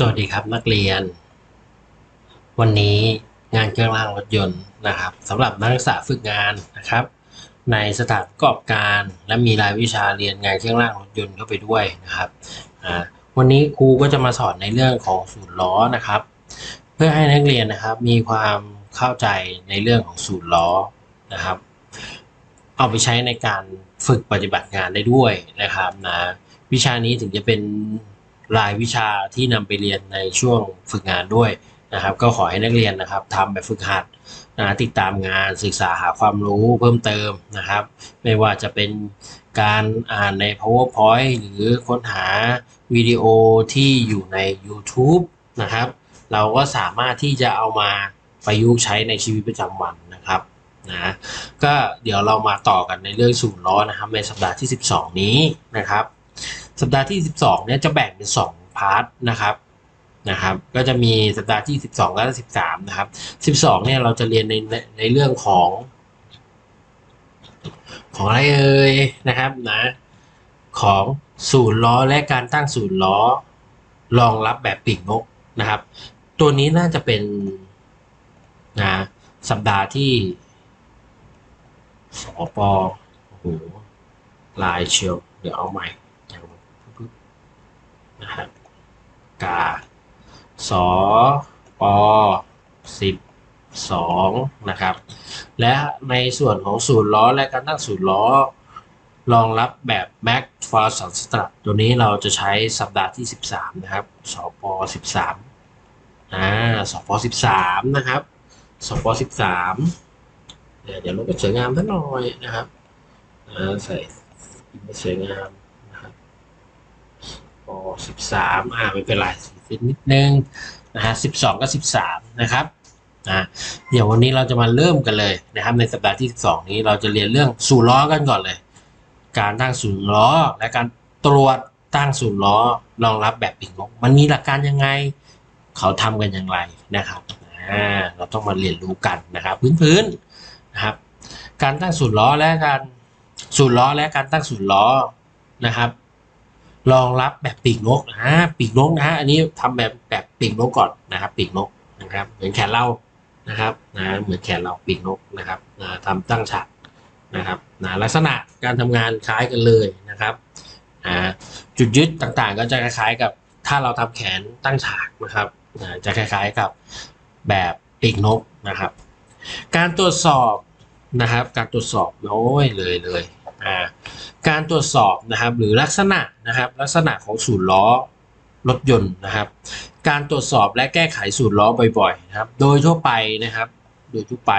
สวัสดีครับนักเรียน วันนี้งานเครื่องรางรถยนต์นะครับสำหรับนักศึกษาฝึกงานนะครับ ในสถานประกอบการและมีรายวิชาเรียนงานเครื่องรางรถยนต์เข้าไปด้วยนะครับวันนี้ครูก็จะมาสอนในเรื่องของสูตรล้อนะครับ เพื่อให้นักเรียนนะครับมีความเข้าใจในเรื่องของสูตรล้อนะครับ เอาไปใช้ในการฝึกปฏิบัติงานได้ด้วยนะครับนะวิชานี้ถึงจะเป็น รายวิชาที่นำไปเรียนในช่วงฝึกงานด้วยนะครับ ก็ขอให้นักเรียนนะครับทำแบบฝึกหัดนะติดตามงานศึกษาหาความรู้เพิ่มเติมนะครับ ไม่ว่าจะเป็นการอ่านใน powerpoint หรือค้นหาวิดีโอที่อยู่ใน YouTube นะครับ เราก็สามารถที่จะเอามาประยุกต์ใช้ในชีวิตประจำวันนะครับนะก็เดี๋ยวเรามาต่อกันในเรื่องสูตรล้อนะครับ ในสัปดาห์ที่ 12 นี้นะครับ สัปดาห์ที่ 12เนี่ยจะแบ่งเป็น 2 พาร์ทนะครับนะครับ ก็จะมีสัปดาห์ที่ 12 และ 13 นะครับ 12 เนี่ยเราจะเรียนในในในเรื่องของ ของอะไรเอ่ยนะครับนะของศูนย์ล้อและการตั้งศูนย์ล้อรองรับแบบปีกนกนะครับ ตัวนี้น่าจะเป็นนะสัปดาห์ที่สอปอโอ้โหลายเชียว เดี๋ยวเอาใหม่ นะครับกาสอปอสิบสองนะครับ และในส่วนของศูนย์ล้อและการตั้งศูนย์ล้อรองรับแบบ Mac for s u b s t r a t ตัวนี้เราจะใช้สัปดาห์ที่ 13 นะครับ สป13อ่าสป13 นะครับ สป13เดี๋ยวเดี๋ยวลงไปสวยงามสักหน่อยนะครับ อ่า ใส่ไม่สวยงาม ป13อ่าไม่เป็นไรสีนิดนึงนะฮะ12กับ13นะครับนะเดี๋ยววันนี้เราจะมาเริ่มกันเลยนะครับ ในสัปดาห์ที่12นี้เราจะเรียนเรื่องสูล้อกันก่อนเลย การตั้งศูนล้อ และการตรวจตั้งศูนล้อรองรับแบบปีกนกมันมีหลักการยังไง เขาทำกันอย่างไรนะครับอ่าเราต้องมาเรียนรู้กันนะครับ พื้นๆนะครับ การตั้งศูนล้อและการศูนล้อและการตั้งศูนล้อนะครับ รองรับแบบปีกนกอ่าปีกนกนะฮะอันนี้ทำแบบแบบปีกนกก่อนนะครับ ปีกนกนะครับ เหมือนแขนเรานะครับนะเหมือนแขนเราปีกนกนะครับนะทำตั้งฉากนะครับนะลักษณะการทำงานคล้ายกันเลยนะครับอ่าจุดยึดต่างๆ ก็จะคล้ายๆกับถ้าเราทำแขนตั้งฉากนะครับนะจะคล้ายๆกับแบบปีกนกนะครับ การตรวจสอบนะครับ การตรวจสอบน้อยเลยเลยอ่า การตรวจสอบนะครับหรือลักษณะนะครับลักษณะของศูนย์ล้อรถยนต์นะครับ การตรวจสอบและแก้ไขศูนย์ล้อบ่อยๆนะครับโดยทั่วไปนะครับโดยทั่วไป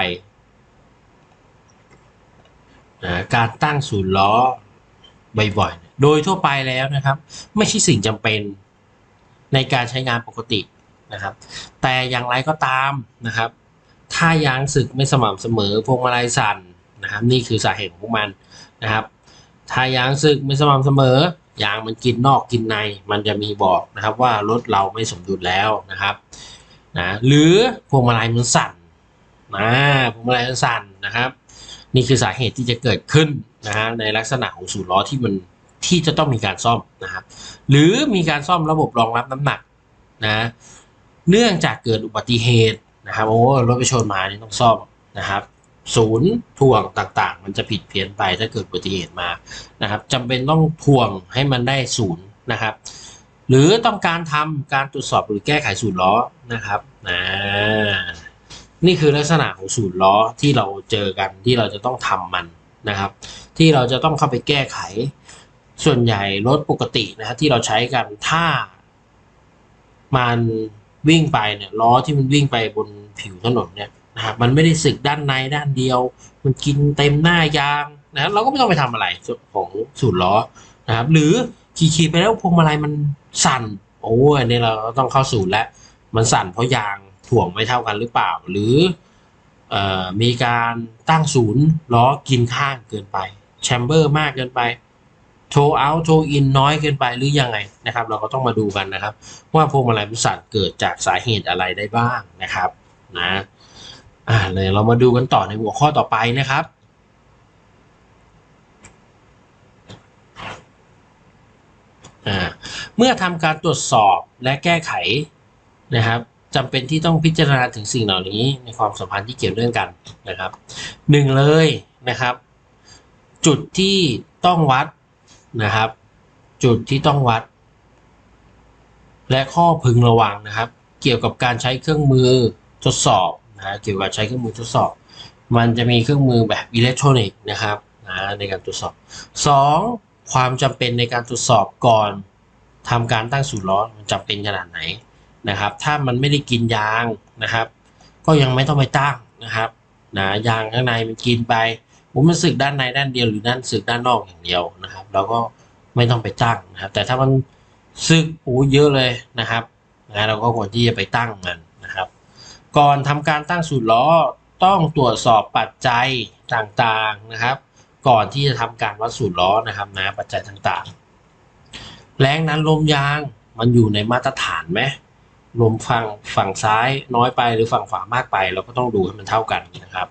นะการตั้งศูนย์ล้อบ่อยๆโดยทั่วไปแล้วนะครับ ไม่ใช่สิ่งจำเป็นในการใช้งานปกตินะครับ แต่อย่างไรก็ตามนะครับ ถ้ายางสึกไม่สม่ำเสมอพวงมาลัยสั่นนะครับ นี่คือสาเหตุของมันนะครับ ถ้ายางสึกไม่สม่ำเสมอ ยางมันกินนอกกินใน มันจะมีบอกนะครับว่ารถเราไม่สมดุลแล้วนะครับนะหรือพวงมาลัยมันสั่นนะพวงมาลัยมันสั่นนะครับ นี่คือสาเหตุที่จะเกิดขึ้นนะฮะในลักษณะของสูนล้อที่มันที่จะต้องมีการซ่อมนะครับ หรือมีการซ่อมระบบรองรับน้ำหนักนะเนื่องจากเกิดอุบัติเหตุนะครับโอ้รถไปชนมานี่ต้องซ่อมนะครับ ศูนย์ถ่วงต่างๆ มันจะผิดเพี้ยนไปถ้าเกิดอุบัติเหตุมานะครับจำเป็นต้องถ่วงให้มันได้ศูนย์นะครับ หรือต้องการทำการตรวจสอบหรือแก้ไขศูนย์ล้อนะครับนะนี่คือลักษณะของศูนย์ล้อที่เราเจอกันที่เราจะต้องทำมันนะครับ ที่เราจะต้องเข้าไปแก้ไข ส่วนใหญ่รถปกตินะฮะที่เราใช้กันถ้ามันวิ่งไปเนี่ยล้อที่มันวิ่งไปบนผิวถนนเนี่ย นะครับมันไม่ได้สึกด้านในด้านเดียว มันกินเต็มหน้ายางนะเราก็ไม่ต้องไปทำอะไรของสูตรล้อนะครับ หรือขี่ๆไปแล้วพวงมาลัยมันสั่น โอ้ยนี่เราต้องเข้าสูตรแล้ว มันสั่นเพราะยางถ่วงไม่เท่ากันหรือเปล่า หรือเอ่อมีการตั้งศูนย์ล้อกินข้างเกินไปแชมเบอร์มากเกินไปโชว์เอาโชว์อินน้อยเกินไปหรือยังไงนะครับ เราก็ต้องมาดูกันนะครับ ว่าพวงมาลัยมันสั่นเกิดจากสาเหตุอะไรได้บ้างนะครับนะ อ่าเลยเรามาดูกันต่อในหัวข้อต่อไปนะครับ อ่า เมื่อทำการตรวจสอบและแก้ไขนะครับจำเป็นที่ต้องพิจารณาถึงสิ่งเหล่านี้ในความสัมพันธ์ที่เกี่ยวเนื่องกันนะครับหนึ่งเลยนะครับ จุดที่ต้องวัดนะครับ จุดที่ต้องวัด และข้อพึงระวังนะครับ เกี่ยวกับการใช้เครื่องมือทดสอบ นะเกี่ยวกับใช้เครื่องมือทดสอบ มันจะมีเครื่องมือแบบอิเล็กทรอนิกส์นะครับนะในการตรวจสอบสองความจำเป็นในการตรวจสอบก่อนทำการตั้งสูตรล้อมันจำเป็นขนาดไหนนะครับ ถ้ามันไม่ได้กินยางนะครับ ก็ยังไม่ต้องไปตั้งนะครับนะยางข้างในมันกินไปมมันสึกด้านในด้านเดียวหรือด้านสึกด้านนอกอย่างเดียวนะครับ เราก็ไม่ต้องไปตั้งนะครับ แต่ถ้ามันสึกโอ้เยอะเลยนะครับนะเราก็ควรที่จะไปตั้งมัน ก่อนทำการตั้งสูตรล้อต้องตรวจสอบปัจจัยต่างๆนะครับ ก่อนที่จะทำการวัดสูตรล้อนะครับนะปัจจัยต่างๆ แรงนั้นลมยางมันอยู่ในมาตรฐานไหมลมฝั่งฝั่งซ้ายน้อยไปหรือฝั่งขวามากไป เราก็ต้องดูให้มันเท่ากันนะครับ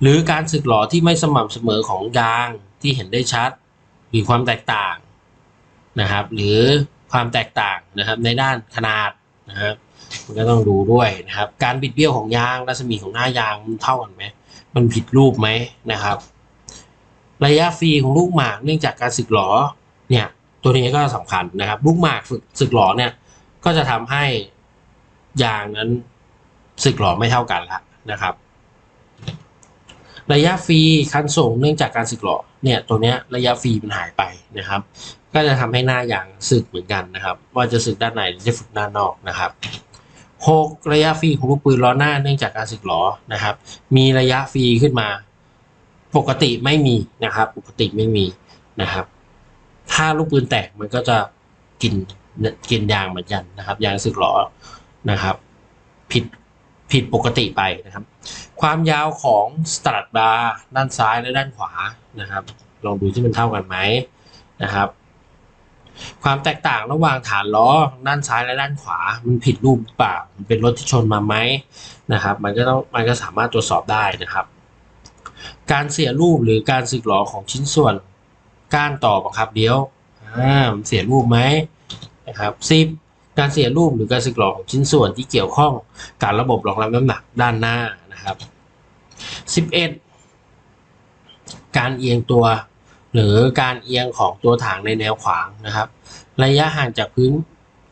หรือการสึกหลอที่ไม่สม่ำเสมอของยางที่เห็นได้ชัดหรือความแตกต่างนะครับ หรือความแตกต่างนะครับในด้านขนาดนะครับ มันก็ต้องดูด้วยนะครับ การบิดเบี้ยวของยางรัศมีของหน้ายางมันเท่ากันไหมมันผิดรูปไหมนะครับ ระยะฟรีของลูกหมากเนื่องจากการสึกหลอเนี่ย ตัวนี้ก็สำคัญนะครับ ลูกหมากฝึกสึกหลอเนี่ย ก็จะทำให้ยางนั้นสึกหลอไม่เท่ากันละนะครับ ระยะฟรีคันส่งเนื่องจากการสึกหลอเนี่ย ตัวนี้ระยะฟรีมันหายไปนะครับ ก็จะทำให้หน้ายางสึกเหมือนกันนะครับ ว่าจะสึกด้านในหรือจะสึกด้านนอกนะครับ หกระยะฟรีของลูกปืนล้อหน้าเนื่องจากการสึกหลอนะครับ มีระยะฟรีขึ้นมา ปกติไม่มีนะครับ ปกติไม่มีนะครับ ถ้าลูกปืนแตกมันก็จะกินกินยางเหมือนกันนะครับ ยางสึกหลอนะครับ ผิดผิดปกติไปนะครับ ความยาวของสตรัทบาร์ด้านซ้ายและด้านขวานะครับ ลองดูที่มันเท่ากันไหมนะครับ ความแตกต่างระหว่างฐานล้อด้านซ้ายและด้านขวา มันผิดรูปหรือเปล่ามันเป็นรถที่ชนมาไหมนะครับ มันก็ต้องมันก็สามารถตรวจสอบได้นะครับ การเสียรูปหรือการสึกหลอของชิ้นส่วนก้านต่อบังคับเดียวอ่ามันเสียรูปไหมนะครับสิบการเสียรูปหรือการสึกหลอของชิ้นส่วนที่เกี่ยวข้องกับระบบรองรับน้ำหนักด้านหน้านะครับสิบเอ็ดการเอียงตัว หรือการเอียงของตัวถังในแนวขวางนะครับ ระยะห่างจากพื้น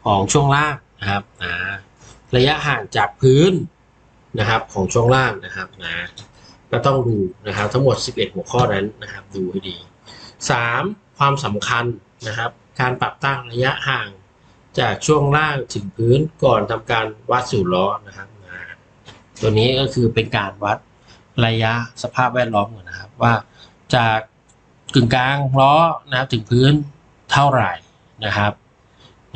ของช่วงล่างนะครับนะระยะห่างจากพื้นนะครับของช่วงล่างนะครับนะก็ต้องดูนะครับทั้งหมด 11 หัวข้อนั้นนะครับ ดูให้ดี 3. ความสำคัญนะครับ การปรับตั้งระยะห่างจากช่วงล่างถึงพื้นก่อนทำการวัดสูตรล้อนะครับนะตัวนี้ก็คือเป็นการวัดระยะสภาพแวดล้อมก่อนนะครับว่าจาก กึ่งกลางล้อนะครับถึงพื้นเท่าไหร่นะครับ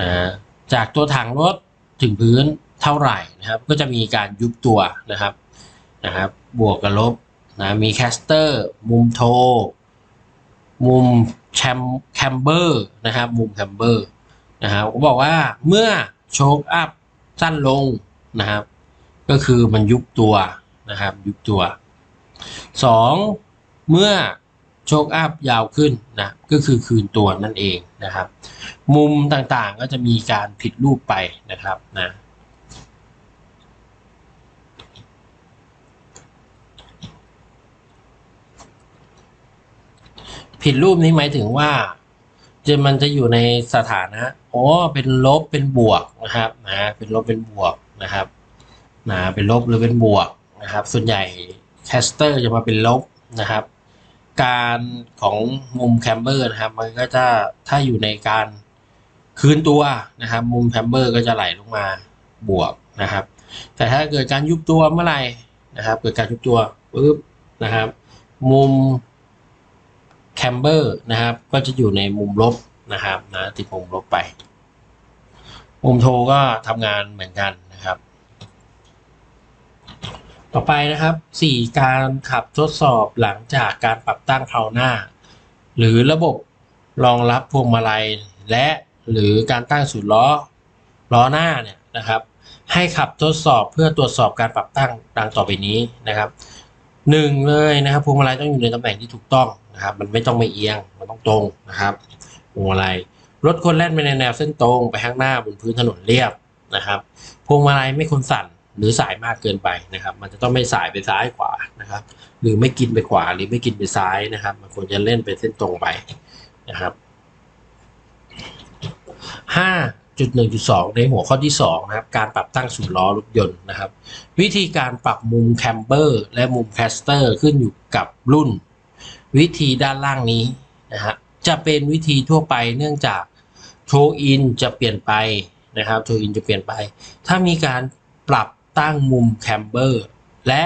นะจากตัวถังรถถึงพื้นเท่าไหร่นะครับ ก็จะมีการยุบตัวนะครับนะครับ บวกกับลบนะมีแคสเตอร์ มุมโท มุมแชมแคมเบอร์นะครับ มุมแคมเบอร์นะครับผมบอกว่าเมื่อโชคอัพสั้นลงนะครับ ก็คือมันยุบตัวนะครับ ยุบตัวสองเมื่อ โชคอัพยาวขึ้นนะก็คือคืนตัวนั่นเองนะครับ มุมต่างๆก็จะมีการผิดรูปไปนะครับนะผิดรูปนี้หมายถึงว่าจะมันจะอยู่ในสถานะอ๋อเป็นลบเป็นบวกนะครับนะเป็นลบเป็นบวกนะครับนะเป็นลบหรือเป็นบวกนะครับ ส่วนใหญ่แคสเตอร์จะมาเป็นลบนะครับ การของมุมแคมเบอร์นะครับ มันก็จะถ้าอยู่ในการคืนตัวนะครับ มุมแคมเบอร์ก็จะไหลลงมาบวกนะครับ แต่ถ้าเกิดการยุบตัวเมื่อไหร่นะครับ เกิดการยุบตัวปุ๊บนะครับ มุมแคมเบอร์นะครับ ก็จะอยู่ในมุมลบนะครับนะติดมุมลบไป มุมโทก็ทำงานเหมือนกันนะครับ ต่อไปนะครับ 4 การขับทดสอบหลังจากการปรับตั้งเพลาหน้า หรือระบบรองรับพวงมาลัย และหรือการตั้งสูตรล้อล้อหน้าเนี่ยนะครับ ให้ขับทดสอบเพื่อตรวจสอบการปรับตั้งดังต่อไปนี้นะครับหนึ่งเลยนะครับพวงมาลัยต้องอยู่ในตำแหน่งที่ถูกต้องนะครับ มันไม่ต้องไม่เอียงมันต้องตรงนะครับพวงมาลัยรถควรแล่นไปในแนวเส้นตรงไปข้างหน้าบนพื้นถนนเรียบนะครับพวงมาลัยไม่ควรสั่น หรือสายมากเกินไปนะครับ มันจะต้องไม่สายไปซ้ายขวานะครับ หรือไม่กินไปขวาหรือไม่กินไปซ้ายนะครับ มันควรจะเล่นไปเส้นตรงไปนะครับห้าจุดหนึ่งจุดสองในหัวข้อที่สองนะครับ การปรับตั้งศูนย์ล้อรถยนต์นะครับ วิธีการปรับมุมแคมเบอร์และมุมแคสเตอร์ขึ้นอยู่กับรุ่น วิธีด้านล่างนี้นะฮะจะเป็นวิธีทั่วไปเนื่องจากโชอินจะเปลี่ยนไปนะครับโชอินจะเปลี่ยนไป ถ้ามีการปรับ ตั้งมุมแคมเบอร์และ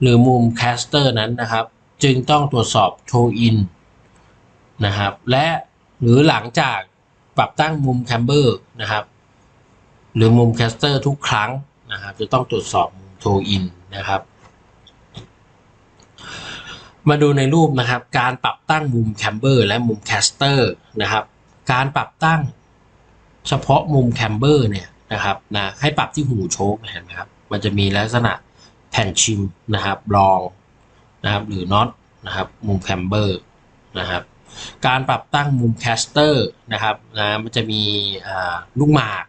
หรือมุมแคสเตอร์นั้นนะครับ จึงต้องตรวจสอบโชอินนะครับ และหรือหลังจากปรับตั้งมุมแคมเบอร์นะครับ หรือมุมแคสเตอร์ทุกครั้งนะครับ จะต้องตรวจสอบมุมโทอินนะครับ มาดูในรูปนะครับ การปรับตั้งมุมแคมเบอร์และมุมแคสเตอร์นะครับ การปรับตั้งเฉพาะมุมแคมเบอร์เนี่ยนะครับนะให้ปรับที่หูโชคเห็นไหมครับ มันจะมีลักษณะแผ่นชิมนะครับรองนะครับหรือน็อตนะครับมุมแคมเบอร์นะครับการปรับตั้งมุมแคสเตอร์นะครับนะมันจะมีลูกหมาก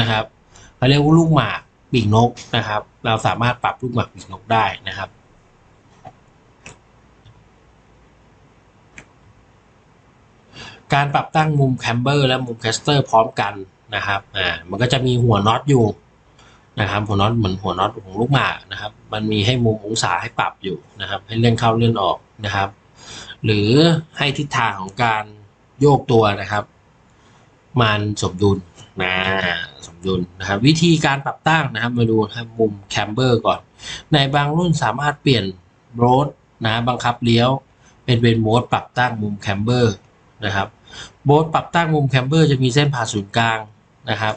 นะครับเขาเรียกว่าลูกหมากปีกนกนะครับ เราสามารถปรับลูกหมากปีกนกได้นะครับการปรับตั้งมุมแคมเบอร์และมุมแคสเตอร์พร้อมกันนะครับ อ่า มันก็จะมีหัวน็อตอยู่ นะครับ หัวน็อตเหมือนหัวน็อตของลูกหมากนะครับ มันมีให้มุมองศาให้ปรับอยู่นะครับ ให้เลื่อนเข้าเลื่อนออกนะครับ หรือให้ทิศทางของการโยกตัวนะครับ มันสมดุลนะสมดุลนะครับ วิธีการปรับตั้งนะครับ มาดูมุมแคมเบอร์ก่อน ในบางรุ่นสามารถเปลี่ยนโรดนะบังคับเลี้ยว เป็นเป็นโหมดปรับตั้งมุมแคมเบอร์นะครับโหมดปรับตั้งมุมแคมเบอร์จะมีเส้นผ่าศูนย์กลางนะครับ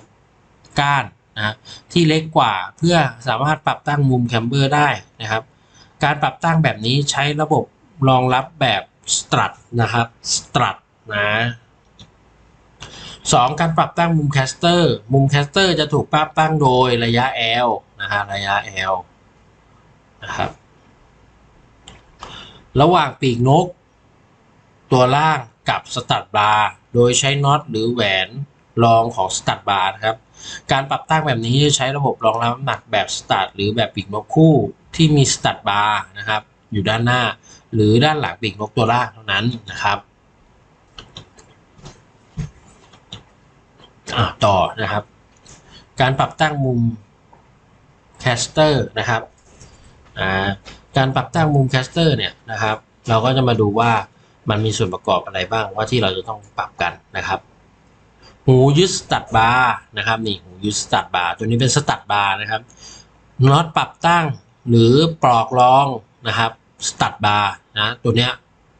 ก้าน นะที่เล็กกว่าเพื่อสามารถปรับตั้งมุมแคมเบอร์ได้นะครับ การปรับตั้งแบบนี้ใช้ระบบรองรับแบบสตรัทนะครับสตรัทนะสองการปรับตั้งมุมแคสเตอร์ มุมแคสเตอร์จะถูกปรับตั้งโดยระยะ L นะฮะระยะ L นะครับ ระหว่างปีกนก ตัวล่างกับสตัดบาร์ โดยใช้น็อตหรือแหวนรองของสตัดบาร์นะครับ การปรับตั้งแบบนี้จะใช้ระบบรองรับน้ำหนักแบบสตัดหรือแบบปีกนกคู่ที่มีสตัดบาร์นะครับอยู่ด้านหน้า หรือด้านหลังปีกนกตัวล่างเท่านั้นนะครับต่อนะครับ การปรับตั้งมุมแคสเตอร์นะครับการปรับตั้งมุมแคสเตอร์เนี่ยนะครับ เราก็จะมาดูว่ามันมีส่วนประกอบอะไรบ้างว่าที่เราจะต้องปรับกันนะครับ หูยึดสตัดบาร์นะครับนี่หูยึดสตัดบาร์ตัวนี้เป็นสตัดบาร์นะครับน็อตปรับตั้งหรือปลอกรองนะครับสตัดบาร์นะตัวเนี้ย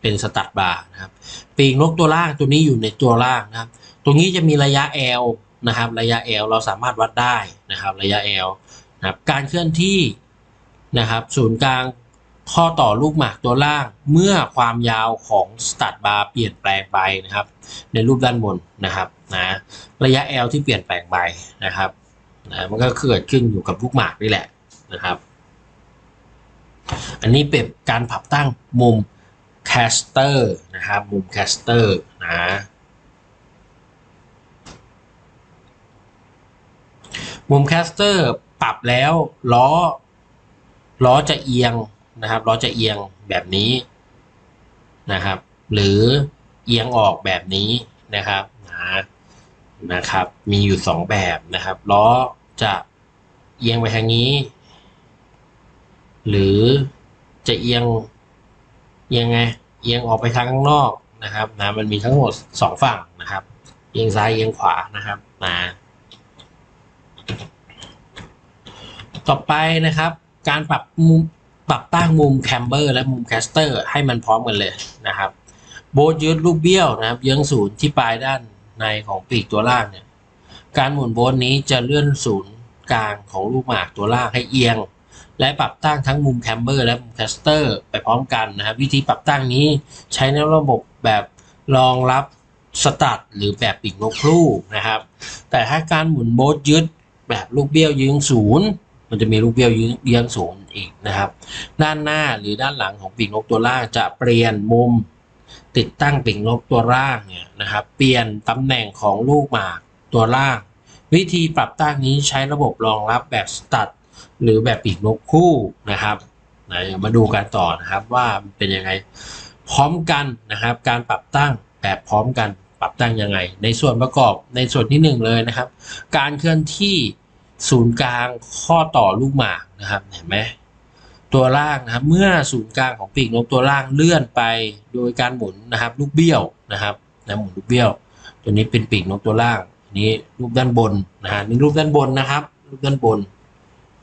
เป็นสตัดบาร์นะครับปีกนกตัวล่างตัวนี้อยู่ในตัวล่างนะครับตรงนี้จะมีระยะ L นะครับระยะ L เราสามารถวัดได้นะครับระยะ L นะครับการเคลื่อนที่นะครับศูนย์กลาง ข้อต่อลูกหมากตัวล่างเมื่อความยาวของสตัดบาร์เปลี่ยนแปลงไปนะครับ ในรูปด้านบนนะครับนะระยะ L ที่เปลี่ยนแปลงไปนะครับนะมันก็เกิดขึ้นอยู่กับลูกหมากนี่แหละนะครับ อันนี้เป็นการปรับตั้งมุมแคสเตอร์นะครับมุมแคสเตอร์นะมุมแคสเตอร์ปรับแล้วล้อล้อจะเอียง นะครับล้อจะเอียงแบบนี้นะครับ หรือเอียงออกแบบนี้นะครับนะนะครับ มีอยู่สองแบบนะครับล้อจะเอียงไปทางนี้ หรือจะเอียงเอียงไงเอียงออกไปทางข้างนอกนะครับนะมันมีทั้งหมดสองฝั่งนะครับ เอียงซ้ายเอียงขวานะครับนะต่อไปนะครับ การปรับมุม ปรับตั้งมุมแคมเบอร์และมุมแคสเตอร์ให้มันพร้อมกันเลยนะครับโบดยืดลูกเบี้ยวนะครับเยื้องศูนย์ที่ปลายด้านในของปีกตัวล่างเนี่ยการหมุนโบนนี้จะเลื่อนศูนย์กลางของลูกหมากตัวล่างให้เอียง และปรับตั้งทั้งมุมแคมเบอร์และมุมแคสเตอร์ไปพร้อมกันนะครับวิธีปรับตั้งนี้ใช้ในระบบแบบรองรับสตัดหรือแบบปีกนกครู่นะครับ แต่ถ้าการหมุนโบดยึดแบบลูกเบี้ยวยืงศูนย์ มันจะมีลูกเบี้ยวเยื้องศูนย์อีกนะครับ ด้านหน้าหรือด้านหลังของปีกนกตัวล่างจะเปลี่ยนมุมติดตั้งปีกนกตัวล่างเนี่ยนะครับ เปลี่ยนตำแหน่งของลูกหมากตัวล่าง วิธีปรับตั้งนี้ใช้ระบบรองรับแบบสตัดหรือแบบปีกนกคู่นะครับนะมาดูกันต่อนะครับว่าเป็นยังไงพร้อมกันนะครับ การปรับตั้งแบบพร้อมกันปรับตั้งยังไง ในส่วนประกอบในส่วนที่หนึ่งเลยนะครับ การเคลื่อนที่ ศูนย์กลางข้อต่อลูกหมากนะครับเห็นไหมตัวล่างนะครับเมื่อศูนย์กลางของปีกนกตัวล่างเลื่อนไปโดยการหมุนนะครับลูกเบี้ยวนะครับนะหมุนลูกเบี้ยว ตัวนี้เป็นปีกนกตัวล่างนี้รูปด้านบนนะฮะนี่รูปด้านบนนะครับรูปด้านบน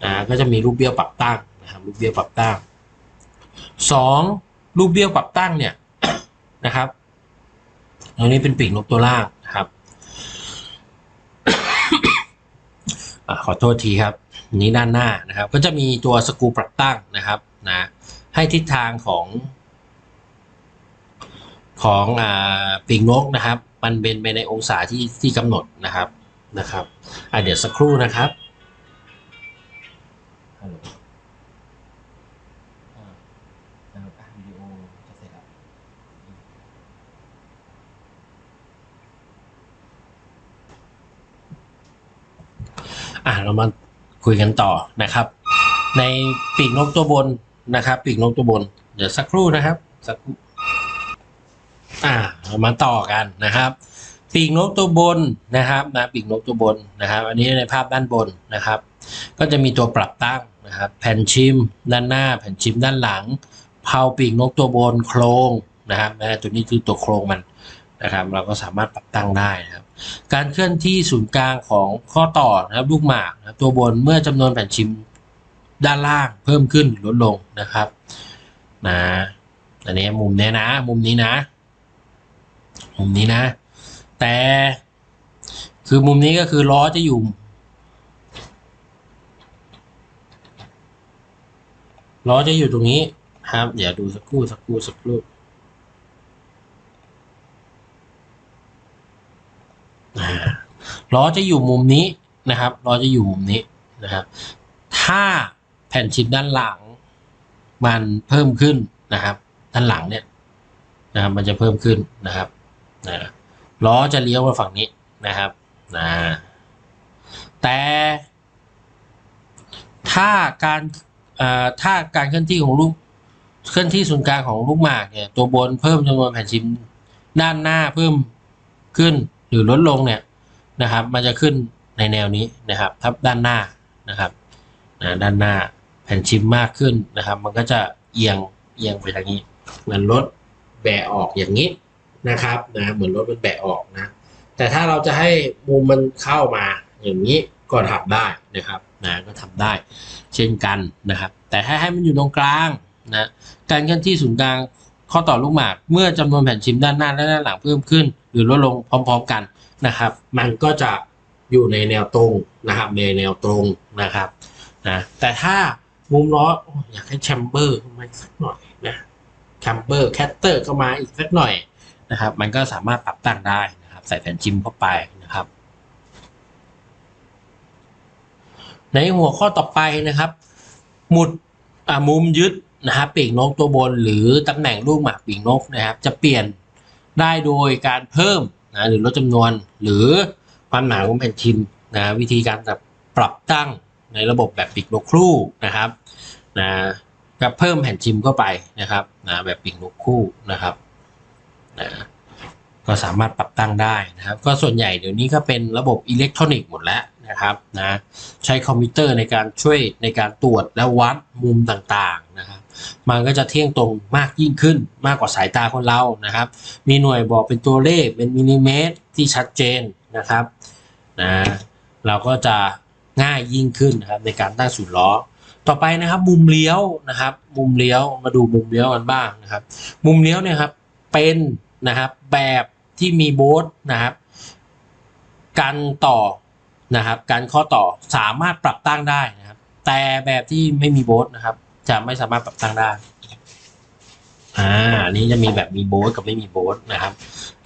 อ่าก็จะมีรูปเบี้ยวปรับตั้งนะครับรูปเบี้ยวปรับตั้งสองรูปเบี้ยวปรับตั้งเนี่ยนะครับตรงนี้เป็นปีกนกตัวล่างนะครับ อขอโทษทีครับ นี้ด้านหน้านะครับ ก็จะมีตัวสกรูปรับตั้งนะครับนะให้ทิศทางของ ของอ่าปีกนกนะครับ มันเป็นไปในองศาที่ที่กำหนดนะครับนะครับอะเดี๋ยวสักครู่นะครับฮัลโหลอ่านะครับอะวิดีโอจะเสร็จแล้ว อะเรามาคุยกันต่อนะครับ ในปีกนกตัวบนนะครับ ปีกนกตัวบน เดี๋ยวสักครู่นะครับสักครู่อ่าเรามาต่อกันนะครับปีกนกตัวบนนะครับนะปีกนกตัวบนนะครับ อันนี้ในภาพด้านบนนะครับ ก็จะมีตัวปรับตั้งนะครับ แผ่นชิม ด้านหน้า แผ่นชิมด้านหลังเพาปีกนกตัวบนโครงนะครับนะตัวนี้คือตัวโครงมัน นะครับ เราก็สามารถปรับตั้งได้นะครับ การเคลื่อนที่ศูนย์กลางของข้อต่อนะครับลูกหมากนะครับตัวบนเมื่อจำนวนแผ่นชิมด้านล่างเพิ่มขึ้นหรือลดลงนะครับนะอันนี้มุมเนี้ยนะ มุมนี้นะ มุมนี้นะ แต่คือมุมนี้ก็คือล้อจะอยู่ ล้อจะอยู่ตรงนี้ครับเดี๋ยวดูสักครู่สักครู่สักครู่ อ่า ล้อจะอยู่มุมนี้นะครับล้อจะอยู่มุมนี้นะครับ ถ้าแผ่นชิปด้านหลัง มันเพิ่มขึ้นนะครับ ด้านหลังเนี่ยนะครับมันจะเพิ่มขึ้นนะครับนะล้อจะเลี้ยวมาฝั่งนี้นะครับนะแต่ถ้าการถ้าการเคลื่อนที่ของลูกเคลื่อนที่ศูนย์กลางของลูกหมากเนี่ยตัวบนเพิ่มจำนวนแผ่นชิปด้านหน้าเพิ่มขึ้น หรือลดลงเนี่ยนะครับ มันจะขึ้นในแนวนี้นะครับ ทับด้านหน้านะครับนะด้านหน้าแผ่นชิมมากขึ้นนะครับ มันก็จะเอียงเอียงไปทางนี้ เหมือนรถแบะออกอย่างนี้นะครับนะเหมือนรถมันแบะออกนะ แต่ถ้าเราจะให้มุมมันเข้ามาอย่างนี้ก็ทำได้นะครับนะก็ทำได้เช่นกันนะครับ แต่ถ้าให้มันอยู่ตรงกลางนะการเคลื่อนที่ศูนย์กลาง ข้อต่อลูกหมาก เมื่อจำนวนแผ่นชิมด้านหน้าและด้านหลังเพิ่มขึ้น หรือลดลงพร้อม ๆกันนะครับ มันก็จะอยู่ในแนวตรงนะครับในแนวตรงนะครับนะแต่ถ้ามุมล้ออยากให้แชมเบอร์มาสักหน่อยนะแชมเบอร์แคตเตอร์เข้ามาอีกสักหน่อยนะครับ มันก็สามารถปรับตั้งได้นะครับ ใส่แผ่นชิมเข้าไปนะครับ ในหัวข้อต่อไปนะครับ หมุดอ่ามุมยึด นะครับปีกนกตัวบนหรือตำแหน่งลูกหมากปีกนกนะครับ จะเปลี่ยนได้โดยการเพิ่มนะหรือลดจำนวนหรือความหนาของแผ่นชิมนะวิธีการปรับตั้งในระบบแบบปีกนกคู่นะครับนะก็เพิ่มแผ่นชิมเข้าไปนะครับนะแบบปีกนกคู่นะครับนะก็สามารถปรับตั้งได้นะครับ ก็ส่วนใหญ่เดี๋ยวนี้ก็เป็นระบบอิเล็กทรอนิกส์หมดแล้วนะครับนะใช้คอมพิวเตอร์ในการช่วยในการตรวจและวัดมุมต่างๆนะครับ มันก็จะเที่ยงตรงมากยิ่งขึ้นมากกว่าสายตาคนเรานะครับ มีหน่วยบอกเป็นตัวเลขเป็นมิลลิเมตรที่ชัดเจนนะครับนะเราก็จะง่ายยิ่งขึ้นนะครับในการตั้งศูนย์ล้อ ต่อไปนะครับมุมเลี้ยวนะครับ มุมเลี้ยวมาดูมุมเลี้ยวกันบ้างนะครับ มุมเลี้ยวเนี่ยครับเป็นนะครับแบบที่มีโบสนะครับการต่อนะครับการข้อต่อสามารถปรับตั้งได้นะครับ แต่แบบที่ไม่มีโบสนะครับ จะไม่สามารถปรับตั้งได้อ่าอันนี้จะมีแบบมีโบสกับไม่มีโบสนะครับ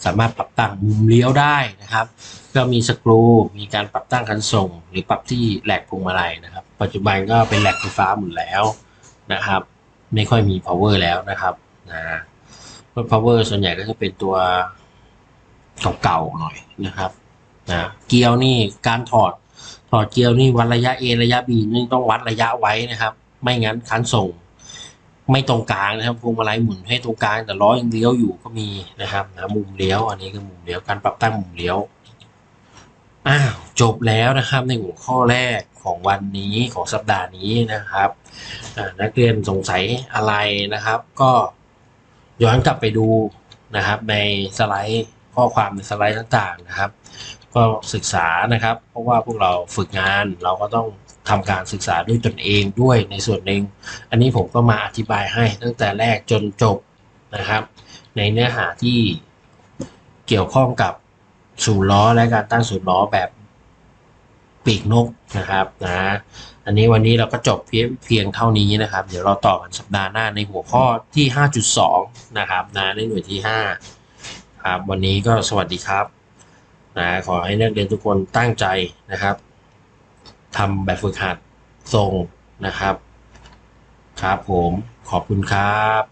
สามารถปรับตั้งมุมเลี้ยวได้นะครับ ก็มีสกรูมีการปรับตั้งคันส่ง หรือปรับที่แหลกพวงมาลัยนะครับ ปัจจุบันก็เป็นแหลกไฟฟ้าหมดแล้วนะครับ ไม่ค่อยมี power แล้วนะครับนะรถ power ส่วนใหญ่ก็จะเป็นตัวเก่าๆหน่อยนะครับนะเกียวนี่การถอดถอดเกียวนี่วัดระยะ A ระยะ B นี่ต้องวัดระยะไว้นะครับ ไม่งั้นคันส่งไม่ตรงกลางนะครับพวงมาลัยหมุนให้ตรงกลางแต่ล้อยังเลี้ยวอยู่ก็มีนะครับนะมุมเลี้ยว อันนี้ก็มุมเลี้ยวการปรับตั้งมุมเลี้ยวอ้าวจบแล้วนะครับในหัวข้อแรกของวันนี้ของสัปดาห์นี้นะครับนักเรียนสงสัยอะไรนะครับ ก็ย้อนกลับไปดูนะครับ ในสไลด์ข้อความในสไลด์ต่างๆนะครับ ก็ศึกษานะครับ เพราะว่าพวกเราฝึกงานเราก็ต้อง ทำการศึกษาด้วยตนเองด้วยในส่วนหนึ่ง อันนี้ผมก็มาอธิบายให้ตั้งแต่แรกจนจบนะครับ ในเนื้อหาที่เกี่ยวข้องกับสูนย์ล้อและการตั้งสูนย์ล้อแบบปีกนกนะครับนะอันนี้วันนี้เราก็จบเพียงเพียงเท่านี้นะครับ เดี๋ยวเราต่อกันสัปดาห์หน้าในหัวข้อที่ 5.2 นะครับนะในหน่วยที่ 5 ครับ วันนี้ก็สวัสดีครับนะขอให้นักเรียนทุกคนตั้งใจนะครับ ทำแบบฝึกหัดส่งนะครับ ครับผมขอบคุณครับ